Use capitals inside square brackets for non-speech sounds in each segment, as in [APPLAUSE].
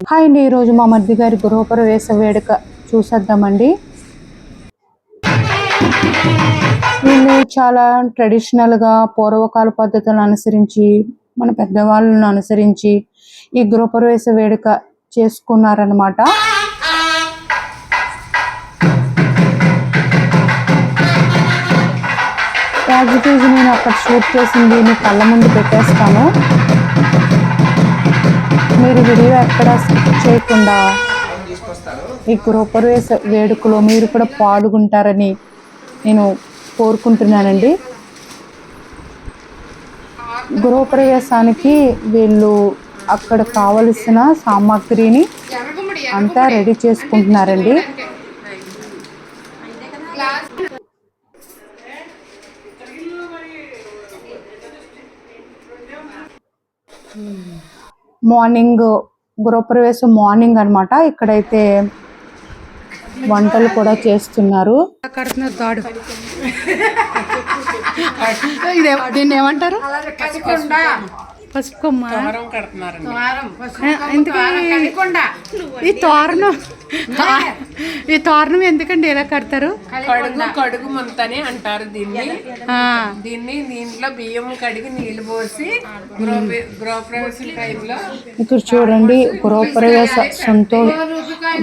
Hi అండి ఈరోజు మా మధ్య గారి గృహప్రవేశ వేడుక చూసేద్దామండి. వీళ్ళు చాలా ట్రెడిషనల్గా పూర్వకాల పద్ధతులను అనుసరించి మన పెద్దవాళ్ళను అనుసరించి ఈ గృహప్రవేశ వేడుక చేసుకున్నారనమాట యాజ్ ఇట్ ఈజ్ నేను అక్కడ షూట్ చేసింది మీ కళ్ళ ముందు పెట్టేస్తాను. మీరు వీడియో ఎక్కడ చేయకుండా ఈ గృహప్రవేశ వేడుకలో మీరు కూడా పాల్గొంటారని నేను కోరుకుంటున్నానండి. గృహప్రవేశానికి వీళ్ళు అక్కడ కావలసిన సామాగ్రిని అంతా రెడీ చేసుకుంటున్నారండి. మార్నింగ్ గృహప్రవేశం మార్నింగ్ అన్నమాట. ఇక్కడైతే వంటలు కూడా చేస్తున్నారు. కడుతున్నారు తాడు [LAUGHS] ఇదే దీన్ని ఏమంటారు పసుపు కొమ్మ ఈ తోరణం ఈ తోరణం ఎందుకండి ఇలా కడతారు? కడుగు కడుగు ముంతని అంటారు దీన్ని. ఆ, దీన్ని దీంట్లో బియ్యం కడిగి నీళ్ళు పోసి గృహ- గృహప్రవేశం టైంలో ఇక్కడ చూడండి గృహప్రవేశ సంతో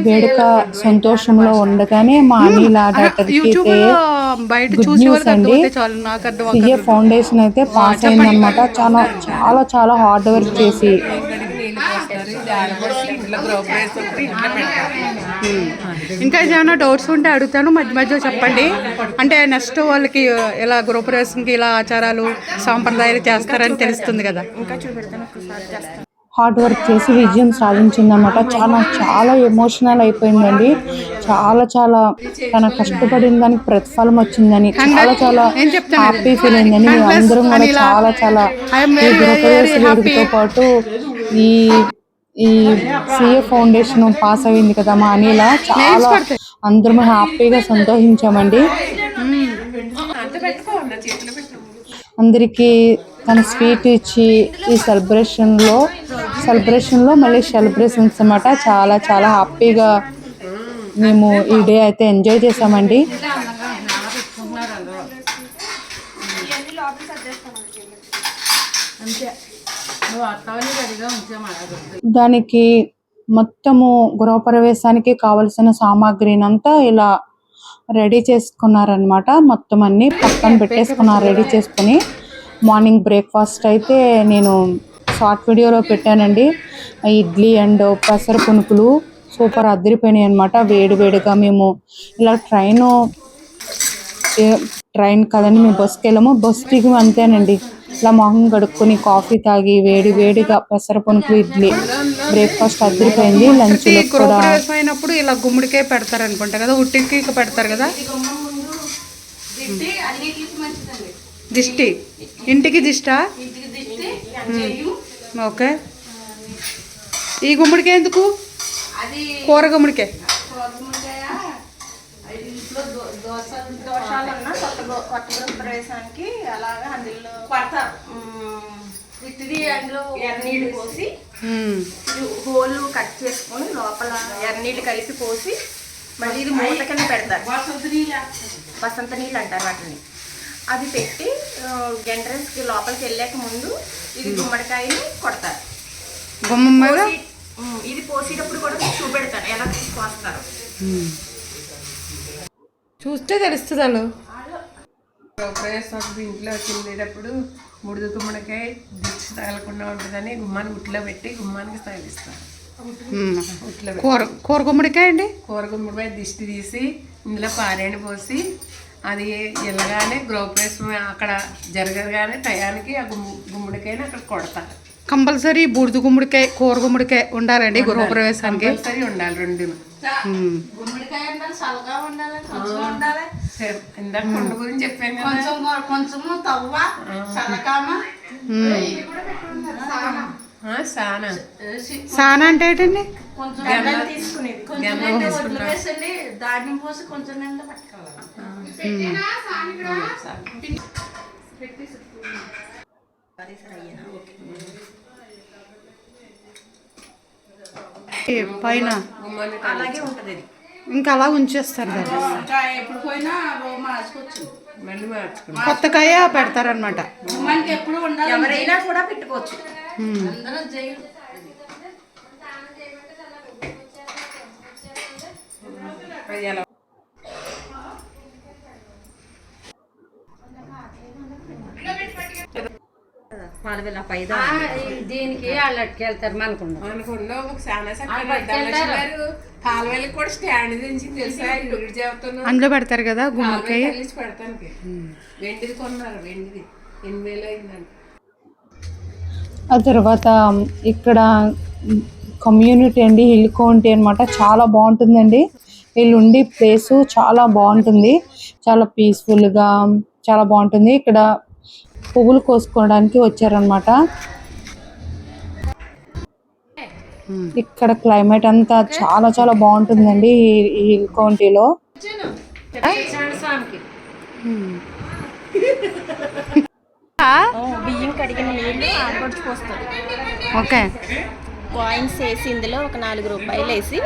వేడుక సంతోషంలో ఉండగానే మా అనిల్ డాక్టర్కి యూట్యూబ్ అయితే లో బయట చూసి అండి. అర్థమైతే చాలు నాకు అర్థం సిఏ ఫౌండేషన్ అయితే పాస్ అయిందనమాట చాలా చాలా చాలా హార్డ్ వర్క్ చేసి. పెడతారు ఇంకా ఏమైనా డౌట్స్ ఉంటే అడుగుతాను మధ్య మధ్యలో చెప్పండి. అంటే నెక్స్ట్ వాళ్ళకి ఇలా గృహప్రవేశంకి ఇలా ఆచారాలు సాంప్రదాయాలు చేస్తారని తెలుస్తుంది కదా. హార్డ్ వర్క్ చేసి విజయం సాధించిందన్నమాట. చాలా చాలా ఎమోషనల్ అయిపోయిందండి. చాలా చాలా తన కష్టపడిన దానికి ప్రతిఫలం వచ్చిందని చాలా చాలా ఏం చెప్తాను హ్యాపీ ఫీల్ అయిందండి మేము అందరం కూడా చాలా చాలా ఈ వేడుకతో పాటు ఈ ఈ సిఏ ఫౌండేషన్ పాస్ అయింది కదా మా అనిల. చాలా అందరం హ్యాపీగా సంతోషించామండి. అంత పెట్టుకోండి చేతిలో పెట్టు. అందరికీ తన స్వీట్ ఇచ్చి ఈ సెలబ్రేషన్లో సెలబ్రేషన్లో మళ్ళీ సెలబ్రేషన్స్ అనమాట చాలా చాలా హ్యాపీగా మేము ఈ డే అయితే ఎంజాయ్ చేసామండి దానికి మొత్తము గృహప్రవేశానికి కావలసిన సామాగ్రినంతా ఇలా రెడీ చేసుకున్నారనమాట మొత్తం అన్ని పక్కన పెట్టేసుకున్నారు రెడీ చేసుకుని. మార్నింగ్ బ్రేక్ఫాస్ట్ అయితే నేను షార్ట్ వీడియోలో పెట్టానండి. ఇడ్లీ అండ్ పెసర పునుకులు సూపర్ అదిరిపోయినాయి అనమాట వేడి వేడిగా మేము ఇలా ట్రైన్ ట్రైన్ కదండి మేము బస్కి వెళ్ళాము. బస్ దిగి అంతేనండి. ఇలా మొహం కడుక్కొని కాఫీ తాగి వేడి వేడిగా పెసర పునుకులు ఇడ్లీ బ్రేక్ఫాస్ట్ అదిరిపోయింది. లంచ్ కూడా అయినప్పుడు ఇలా గుమ్మడికాయ పెడతారు అనుకుంటా కదా ఉట్టికి పెడతారు కదా? దిష్టి. ఇంటికి దిష్టా? ఓకే. ఈ గుమ్మడికాయ ఎందుకు? కూర దోషాలన్నా కొత్త కొత్త ప్రవేశానికి అలాగా అందులో ఇది అందులో ఎర్రనీళ్ళు పోసి హోల్ కట్ చేసుకొని లోపల ఎర్రనీళ్ళు కలిపి పోసి మళ్ళీ ఇది మూత కింద పెడతారు. వసంత నీళ్ళు అంటారు వాటిని. అది పెట్టి ఎంట్రన్స్కి లోపలికి వెళ్ళాక ముందు ఇది గుమ్మడికాయని కొడతారు. ఇది పోసేటప్పుడు కూడా చూపెడతారు ఎలా పోస్తారు చూస్తే తెలుస్తుంది వాళ్ళు ఇంట్లో తినేటప్పుడు ముడిద గుమ్మడికాయ దిష్టి తగలకుండా ఉంటుందని గుమ్మానికి ఉట్లో పెట్టి గుమ్మానికి తగిలిస్తారు. కూర కూర గుమ్మడికాయ అండి? కూర గుమ్మడికాయ దిష్టి తీసి ఇందులో పారేణి పోసి అది వెళ్ళగానే గృహప్రవేశం అక్కడ జరగగానే టయానికి ఆ గుమ్ము గుమ్మడికాయని అక్కడ కొడతారు కంపల్సరీ బూడిద గుమ్మడికాయ కూర గుమ్మడికాయ ఉండాలండి గృహప్రవేశానికి. కంపల్సరీ ఉండాలి రెండు ఉమ్. గుమ్మడికాయ ఉండాలి చల్లగా ఉండాలి కొంచెం ఉండాలి. ఇందాక కొండ గురించి చెప్పాను కొంచెం కొంచెము తవ్వ సానా. సానా. అంటే ఏంటండి? కొంచెం తీసుకునేది. కొంచెం పోసి కొంచెం నిండా పట్టుకోవాలి. పైన. గుమ్మాన్ని అలాగే ఉంటుంది ఇది ఇంకా అలా ఉంచేస్తారు దాన్ని. కొత్త కాయ పెడతారనమాట ఎవరైనా కూడా పెట్టుకోవచ్చు. దీనికి వాళ్ళు అట్టుకెళ్తారు మనకుండా కూడా స్టాండ్ దించి తెలుసా? అందులో పెడతారు కదా గుమ్మడికాయ? కలిసి పెడతానికి. వెండిది కొన్నారు వెండిది. ఎనిమిది వేలు అయిందండి ఆ తర్వాత ఇక్కడ కమ్యూనిటీ అండి హిల్ కౌంటీ అనమాట చాలా బాగుంటుందండి. వీళ్ళు ఉండి ప్లేస్ చాలా బాగుంటుంది. చాలా పీస్ఫుల్గా చాలా బాగుంటుంది. ఇక్కడ పువ్వులు కోసుకోవడానికి వచ్చారనమాట ఇక్కడ క్లైమేట్ అంతా చాలా చాలా బాగుంటుందండి ఈ- కౌంటీలో బియ్యం కడిగిన నీళ్ళు ఆడబడుచు పోస్తారు ఓకే. కాయిన్స్ వేసి ఇందులో ఒక నాలుగు రూపాయలు వేసి.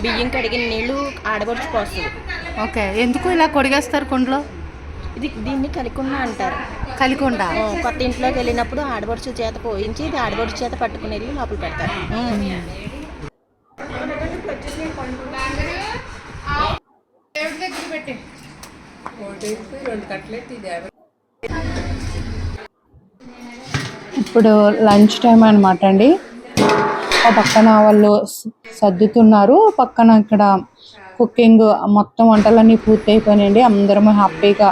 బియ్యం కడిగిన నీళ్ళు ఆడబడుచు పోస్తుంది ఓకే. ఎందుకు ఇలా కొడిగేస్తారు కొండలో? దీన్ని కలికుండా అంటారు. కలికొండ. కొత్త ఇంట్లోకి వెళ్ళినప్పుడు ఆడబడుచు చేత పోయించి ఇది ఆడబడుచు చేత పట్టుకుని వెళ్ళి లోపల పెడతారు. ఇప్పుడు లంచ్ టైం అనమాట అండి. ఆ పక్కన వాళ్ళు సర్దుతున్నారు. పక్కన ఇక్కడ కుకింగ్ మొత్తం వంటలన్నీ పూర్తయిపోయినాయండి. అందరం హ్యాపీగా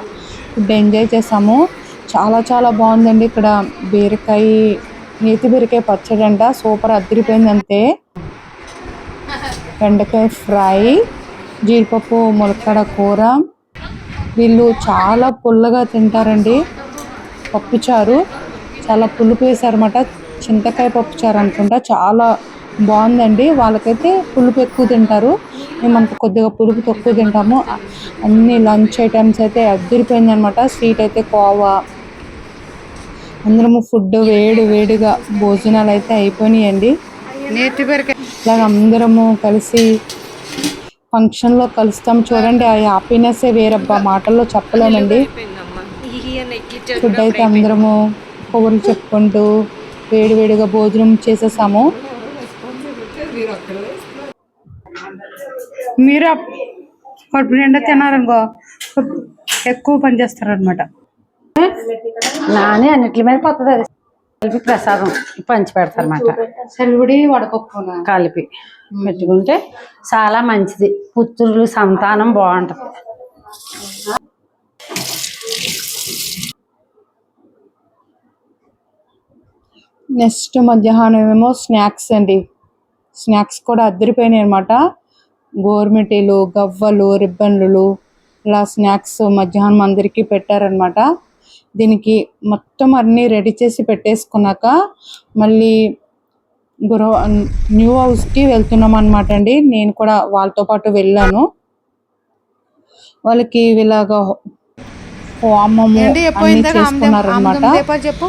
ఫుడ్ ఎంజాయ్ చేసాము. చాలా చాలా బాగుందండి. ఇక్కడ బీరకాయ నేతి బీరకాయ పచ్చడి అంట సూపర్ అదిరిపోయింది అంతే. బెండకాయ ఫ్రై జీడిపప్పు ములక్కడ కూర. వీళ్ళు చాలా పుల్లగా తింటారండి. పప్పుచారు. చాలా పులుపు వేసారన్నమాట. చింతకాయ పప్పుచారు అనుకుంటా. చాలా బాగుందండి. వాళ్ళకైతే పులుపు ఎక్కువ తింటారు. మేమంత కొద్దిగా పులుపు తక్కువ తింటాము. అన్ని లంచ్ ఐటమ్స్ అయితే అద్దరిపోయింది అనమాట స్వీట్ అయితే కోవా. అందరము ఫుడ్ వేడి వేడిగా భోజనాలు అయితే అయిపోయినాయండి. ఇలాగ అందరము కలిసి ఫంక్షన్లో కలుస్తాం చూడండి. ఆ హ్యాపీనెస్ వేరబ్బా మాటల్లో చెప్పలేమండి. ఫుడ్ అయితే అందరము కబుర్లు చెప్పుకుంటూ వేడి వేడిగా భోజనం చేసేసాము. మీరు కడుపు నిండా తిన్నారనుకో ఎక్కువ పని చేస్తారనమాట నానే అన్నిటి మీద పోతుంది అది. కలిపి ప్రసాదం పంచి పెడతారన్నమాట. సెలవుడి వడపప్పు కలిపి పెట్టుకుంటే చాలా మంచిది. పుత్రులు సంతానం బాగుంటది. నెక్స్ట్ మధ్యాహ్నం ఏమో స్నాక్స్ అండి. స్నాక్స్ కూడా అద్దరిపోయినాయి అనమాట గోర్మిటీలు గవ్వలు రిబ్బన్లు ఇలా స్నాక్స్ మధ్యాహ్నం అందరికీ పెట్టారనమాట దీనికి మొత్తం అన్నీ రెడీ చేసి పెట్టేసుకున్నాక మళ్ళీ గురవ న్యూ హౌస్కి వెళ్తున్నాం అనమాట అండి. నేను కూడా వాళ్ళతో పాటు వెళ్ళాను. వాళ్ళకి ఇలాగ హోమము చేసుకున్నారనమాట చెప్పు?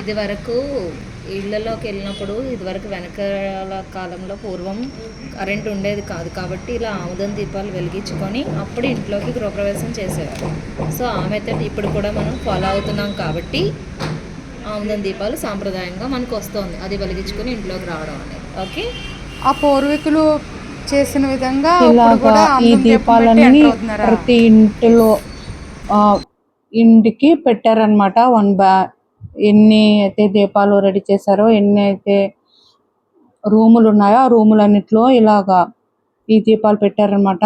ఇది వరకు ఇళ్ళలోకి వెళ్ళినప్పుడు ఇదివరకు వెనకాల కాలంలో పూర్వం కరెంట్ ఉండేది కాదు కాబట్టి ఇలా ఆముదం దీపాలు వెలిగించుకొని అప్పుడు ఇంట్లోకి గృహప్రవేశం చేసేవారు. సో ఆ మెథడ్ ఇప్పుడు కూడా మనం ఫాలో అవుతున్నాం కాబట్టి ఆముదం దీపాలు సాంప్రదాయంగా మనకు వస్తుంది. అది వెలిగించుకొని ఇంట్లోకి రావడం అనేది. ఓకే? ఆ పూర్వీకులు చేసిన విధంగా ఈ దీపాలన్నీ? ప్రతి ఇంటిలో ఇంటికి పెట్టారనమాట వన్ బ్యా ఎన్ని అయితే దీపాలు రెడీ చేశారో ఎన్ని అయితే రూములు ఉన్నాయో ఆ రూములన్నిట్లో ఇలాగా ఈ దీపాలు పెట్టారనమాట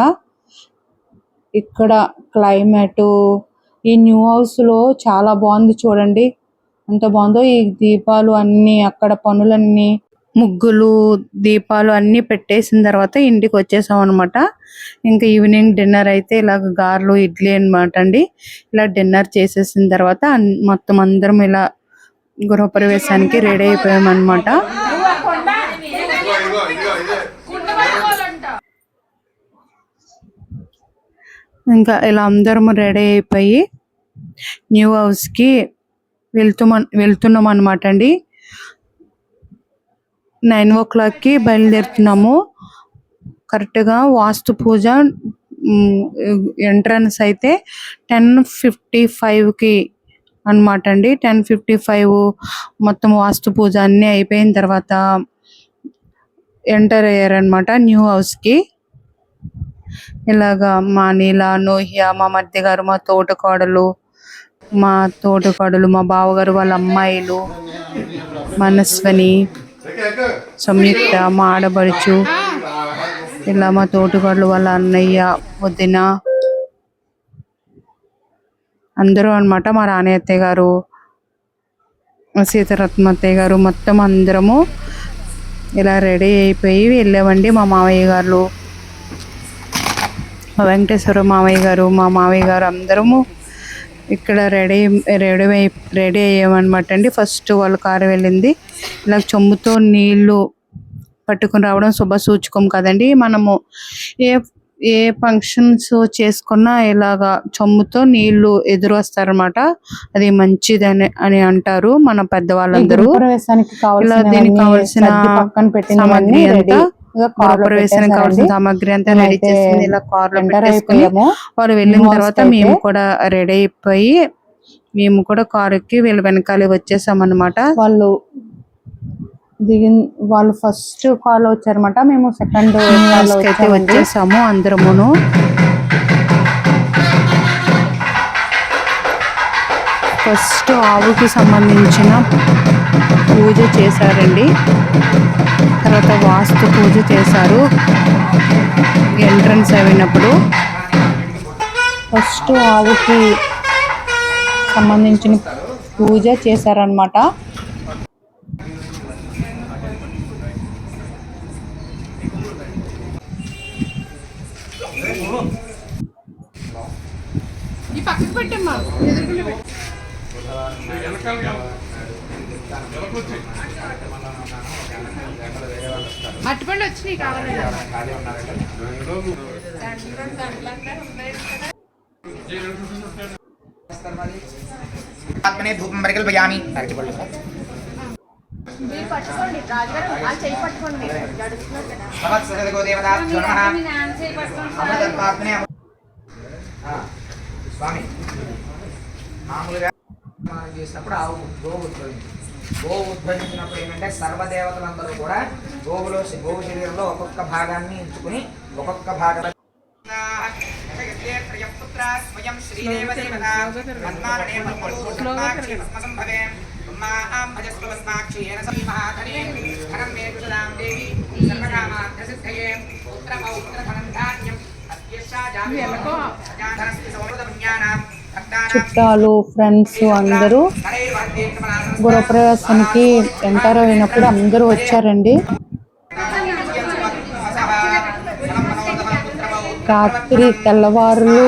ఇక్కడ క్లైమేట్ ఈ న్యూ హౌస్లో చాలా బాగుంది చూడండి. ఎంత బాగుందో ఈ దీపాలు అన్ని అక్కడ పనులన్నీ ముగ్గులు దీపాలు అన్ని పెట్టేసిన తర్వాత ఇంటికి వచ్చేసాం అనమాట ఇంకా ఈవినింగ్ డిన్నర్ అయితే ఇలాగ గారెలు ఇడ్లీ అన్నమాట అండి. ఇలా డిన్నర్ చేసేసిన తర్వాత మొత్తం అందరం ఇలా గృహప్రవేశానికి రెడీ అయిపోయాం అనమాట ఇంకా ఇలా అందరం రెడీ అయిపోయి న్యూ హౌస్కి వెళ్తుమ వెళ్తున్నాం అనమాట అండి. నైన్ ఓ క్లాక్కి బయలుదేరుతున్నాము. కరెక్ట్గా వాస్తు పూజ ఎంట్రన్స్ అయితే టెన్ ఫిఫ్టీ ఫైవ్కి అనమాట అండి. టెన్ ఫిఫ్టీ ఫైవ్ మొత్తం వాస్తు పూజ అన్నీ అయిపోయిన తర్వాత ఎంటర్ అయ్యారనమాట న్యూ హౌస్కి. ఇలాగా మా నీల నోహియా మా మధ్య గారు మా తోటకోడలు మా తోటకోడలు మా బావగారు వాళ్ళ అమ్మాయిలు మనస్వని సంయుక్త మా ఆడబడుచు ఇలా మా తోటకోడలు వాళ్ళ అన్నయ్య వదిన. అందరూ అన్నమాట మా రాణి అత్తయ్య గారు మా సీతారత్న అత్తయ్య గారు. మొత్తం అందరము ఇలా రెడీ అయిపోయి వెళ్ళామండి మా మావయ్య గారు. మా వెంకటేశ్వర మావయ్య గారు మా మావయ్య గారు అందరము ఇక్కడ రెడీ రెడీ అయి రెడీ అయ్యామన్నమాట అండి. ఫస్ట్ వాళ్ళ కారు వెళ్ళింది. ఇలా చెంబుతో నీళ్ళు పట్టుకుని రావడం శుభ సూచకం కదండి. మనము ఏ ఏ ఫంక్షన్స్ చేసుకున్నా ఇలాగా చెంబుతో నీళ్ళు ఎదురు వస్తారనమాట అది మంచిదని అని అంటారు మన పెద్దవాళ్ళందరూ. ఇలా దీనికి కావాల్సిన సామాగ్రి అంతా గృహప్రవేశానికి కావాల్సిన సామాగ్రి అంతా రెడీ చేసింది ఇలా కార్లో పెట్టేసుకుని వాళ్ళు వెళ్ళిన తర్వాత మేము కూడా రెడీ అయిపోయి మేము కూడా కారు ఎక్కి వీళ్ళ వెనకాలే వచ్చేసాం అనమాట వాళ్ళు దిగిన వాళ్ళు ఫస్ట్ కాల్ వచ్చారన్నమాట. మేము సెకండ్ అయితే వచ్చేసాము అందరమును. ఫస్ట్ ఆవుకి సంబంధించిన పూజ చేశారండి. తర్వాత వాస్తు పూజ చేశారు. ఎంట్రన్స్ అయినప్పుడు. ఫస్ట్ ఆవుకి సంబంధించిన పూజ చేశారనమాట మట్టిపండు వచ్చినాయి కావాలి ఆత్మనే ధూపం పట్టుకోండి రాజుగారు వాళ్ళు చేయి పట్టుకోండి. అమృత- ఆ, స్వామి మామూలుగా మనం చేసినప్పుడు ఆవు గోవు ఉద్భవించింది గోవు ఉద్భవించినప్పుడు ఏంటంటే సర్వదేవతలందరూ కూడా గోవులో గోవు శరీరంలో ఒక్కొక్క భాగాన్ని ఎంచుకుని ఒక్కొక్క భాగం స్వయం చుట్టాలు ఫ్రెండ్స్ అందరూ గృహప్రవేశానికి ఎంటర్ అయినప్పుడు అందరూ వచ్చారండి. రాత్రి తెల్లవారులు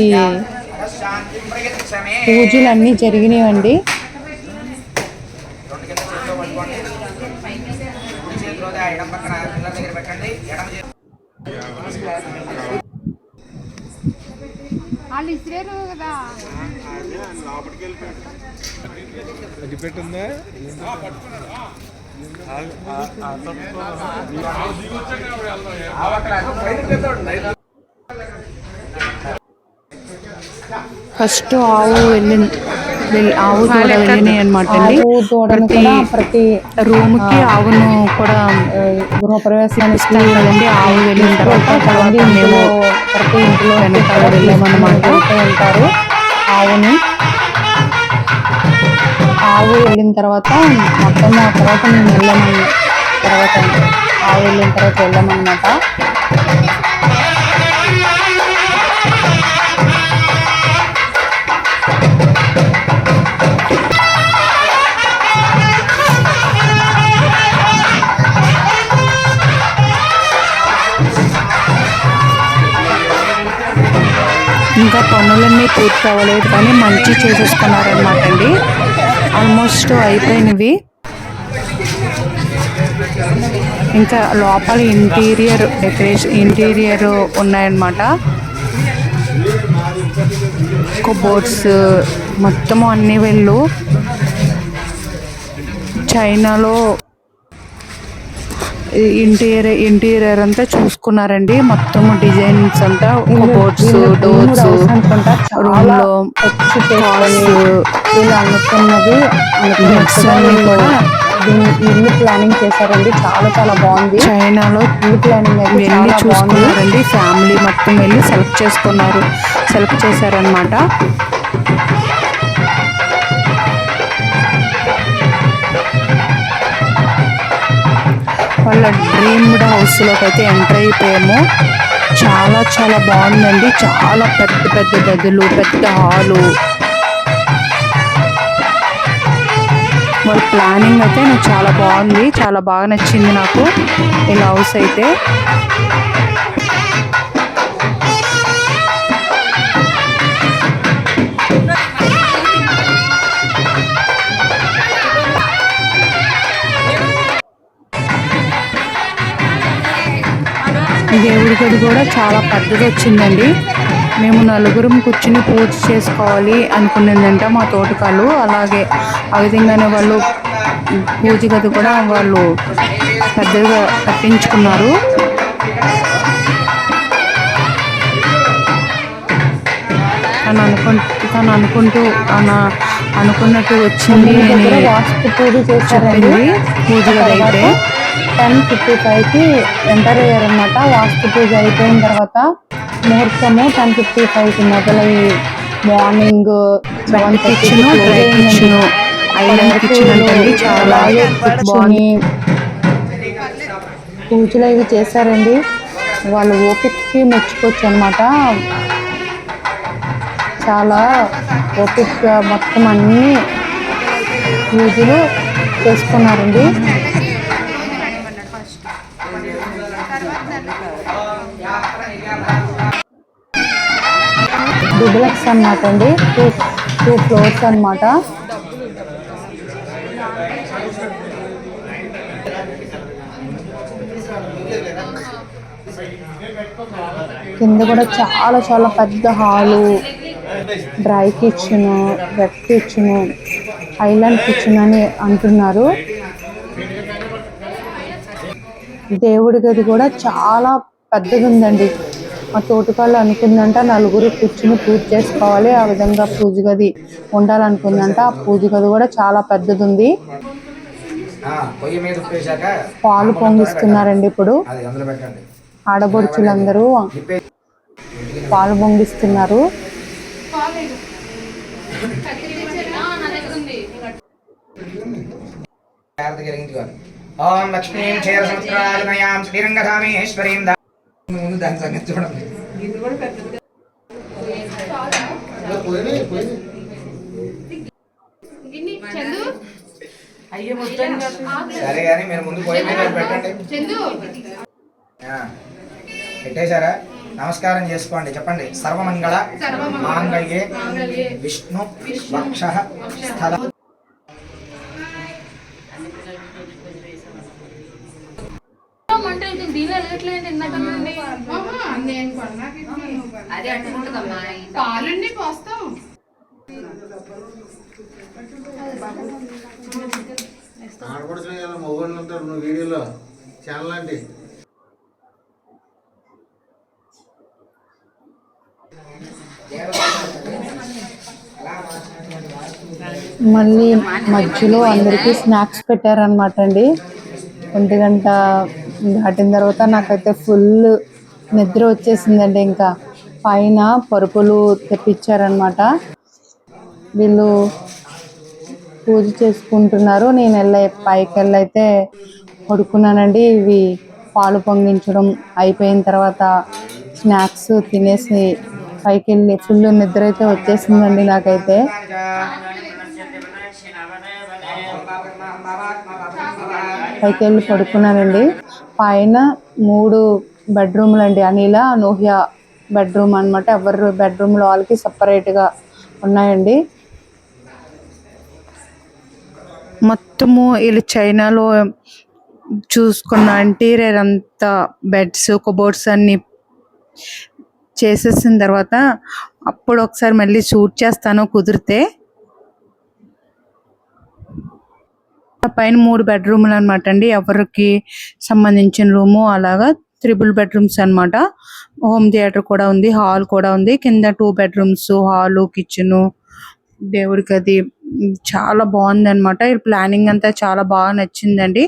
ఈ పూజలు అన్నీ జరిగినాయండి. వాళ్ళు ఇసిరేరు కదా. ఫస్ట్ ఆవు వెళ్ళింది వెళ్- ఆవు దూడ వెళ్ళినాయి అనమాట అండి. ప్రతి రూమ్కి ఆవును కూడా గృహప్రవేశానికి కదండి. ఆవు వెళ్ళిన తర్వాత తర్వాత మేము ప్రతి ఇంట్లో వెనకాల వెళ్ళామన్నమాట. ఉంటారు ఆవుని ఆవు వెళ్ళిన తర్వాత మొత్తం ఆ తర్వాత మేము వెళ్ళామని తర్వాత ఆవు వెళ్ళిన తర్వాత వెళ్ళామన్నమాట. ఇంకా పనులన్నీ పూర్తి అవ్వలేదు కానీ మంచి చేసేసుకున్నారనమాట అండి. ఆల్మోస్ట్ అయిపోయినవి. ఇంకా లోపల ఇంటీరియర్ డెకరేషన్ ఇంటీరియర్ ఉన్నాయన్నమాట. కబోర్డ్స్ మొత్తము అన్ని వెళ్ళు. చైనాలో ఇంటీరియర్ ఇంటీరియర్ అంతా చూసుకున్నారండి. మొత్తం డిజైన్స్ అంతా కబోర్డ్స్ డోర్స్ అనుకుంటా రూమ్లో అనుకున్నది అన్ని కూడా ఇల్లు ప్లానింగ్ చేశారండి. చాలా చాలా బాగుంది. చైనాలో ఇల్లు ప్లానింగ్ వెళ్ళి చూసుకున్నారండి. ఫ్యామిలీ మొత్తం వెళ్ళి సెలెక్ట్ చేసుకున్నారు. సెలెక్ట్ చేశారనమాట వాళ్ళ డ్రీమ్డ్ హౌస్లోకి అయితే ఎంటర్ అయిపోయాము. చాలా చాలా బాగుందండి. చాలా పెద్ద పెద్ద గదులు పెద్ద హాలు వాళ్ళ ప్లానింగ్ అయితే నాకు చాలా బాగుంది. చాలా బాగా నచ్చింది నాకు. ఈ హౌస్ అయితే. దేవుడి గది కూడా చాలా పెద్దది వచ్చిందండి మేము నలుగురం కూర్చుని పూజ చేసుకోవాలి అనుకున్నదంట మా తోటకాలు అలాగే ఆ విధంగానే వాళ్ళు పూజ గది కూడా వాళ్ళు పెద్దగా కట్టించుకున్నారు. తను అనుకుంటూ తను అనుకుంటూ అనుకున్నట్టు వచ్చింది అని వాస్తు పూజ చేశారండి. చెప్పింది. పూజ గది అయితే. టెన్ ఫిఫ్టీ ఫైవ్కి ఎంటర్ అయ్యారనమాట వాస్తు పూజ అయిపోయిన తర్వాత ముహూర్తము టెన్ ఫిఫ్టీ ఫైవ్కి మొదలయ్యి morning seven kitchen dry kitchen island kitchen అంటండి చాలా బాగుంది పూజలు అవి చేశారండి. వాళ్ళు ఓపికకి మెచ్చుకోవచ్చు అనమాట చాలా ఓపిక మొత్తం అన్ని పూజలు చేసుకున్నారండి. డూప్లెక్స్ అన్నమాట అండి టూ టూ ఫ్లోర్స్ అన్నమాట. కింద కూడా చాలా చాలా పెద్ద hall. Dry kitchen wet kitchen island kitchen అని అంటున్నారు. దేవుడి గది కూడా చాలా పెద్దగా ఉందండి మా తోటకాళ్ళు అనుకుందంట నలుగురు కూర్చుని పూజ చేసుకోవాలి ఆ విధంగా పూజ గది ఉండాలనుకుందంట. ఆ పూజ గది కూడా చాలా పెద్దది ఉంది పాలు పొంగిస్తున్నారండి ఇప్పుడు. ఆడబడుచులందరూ పాలు పొంగిస్తున్నారు. ఓం లక్ష్మీం క్షీర శ్రీరంగధామేశ్వరీం ముందు దాని సంగతి చూడండి. సరే కానీ మీరు ముందు మీద పెట్టండి. ఆ, పెట్టేశారా? నమస్కారం చేసుకోండి. చెప్పండి. సర్వమంగళ మాంగళ్యే విష్ణు వక్ష. స్థల ఆడపడుచులు కదా మొగోళ్ళు ఉంటారు నువ్వు వీడియోలో ఛానల్ అంటే మళ్ళీ మధ్యలో అందరికీ స్నాక్స్ పెట్టారనమాట అండి. ఒంటి గంట దాటిన తర్వాత నాకైతే ఫుల్ నిద్ర వచ్చేసిందండి ఇంకా. పైన పరుపులు తెప్పించారనమాట వీళ్ళు పూజ చేసుకుంటున్నారు. నేను వెళ్ళే పైకి వెళ్ళైతే పడుకున్నానండి. ఇవి పాలు పొంగించడం అయిపోయిన తర్వాత స్నాక్స్ తినేసి పైకి వెళ్ళి ఫుల్ నిద్ర అయితే వచ్చేసిందండి నాకైతే. పైకి వెళ్ళి పడుకున్నానండి. పైన మూడు బెడ్రూమ్లు అండి అనిల అనూహ్య బెడ్రూమ్ అన్నమాట. ఎవరి బెడ్రూమ్లో వాళ్ళకి సపరేట్గా ఉన్నాయండి. మొత్తము వీళ్ళు చైనాలో చూసుకున్న ఇంటీరియర్ అంతా బెడ్స్ కబోర్డ్స్ అన్ని చేసేసిన తర్వాత అప్పుడు ఒకసారి మళ్ళీ షూట్ చేస్తాను కుదిరితే. పైన మూడు బెడ్రూమ్లు అనమాట అండి. ఎవరికి సంబంధించిన రూము అలాగా త్రిబుల్ బెడ్రూమ్స్ అన్నమాట. హోమ్ థియేటర్ కూడా ఉంది హాల్ కూడా ఉంది. కింద టూ బెడ్రూమ్స్ హాలు కిచెన్ దేవుడి గది చాలా బాగుంది అనమాట ప్లానింగ్ అంతా చాలా బాగా నచ్చిందండి.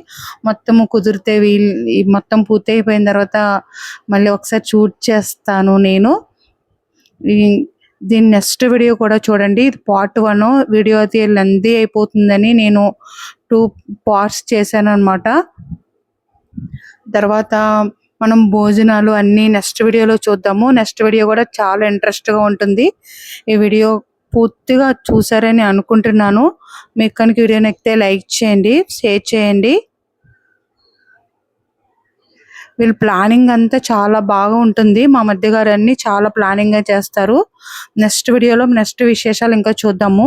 మొత్తం కుదిరితే వీల్ మొత్తం పూర్తి అయిపోయిన తర్వాత మళ్ళీ ఒకసారి షూట్ చేస్తాను నేను. దీని నెక్స్ట్ వీడియో కూడా చూడండి. ఇది పార్ట్ వన్ వీడియో అయితే లెందీ అయిపోతుందని నేను టూ పార్ట్స్ చేశాను అనమాట తర్వాత మనం భోజనాలు అన్ని నెక్స్ట్ వీడియోలో చూద్దాము. నెక్స్ట్ వీడియో కూడా చాలా ఇంట్రెస్ట్గా ఉంటుంది. ఈ వీడియో పూర్తిగా చూసారని అనుకుంటున్నాను. మీకు కనుక వీడియో నచ్చితే లైక్ చేయండి షేర్ చేయండి. వీళ్ళ ప్లానింగ్ అంతా చాలా బాగా ఉంటుంది. మా మధ్య గారు అన్ని చాలా ప్లానింగ్గా చేస్తారు. నెక్స్ట్ వీడియోలో నెక్స్ట్ విశేషాలు ఇంకా చూద్దాము.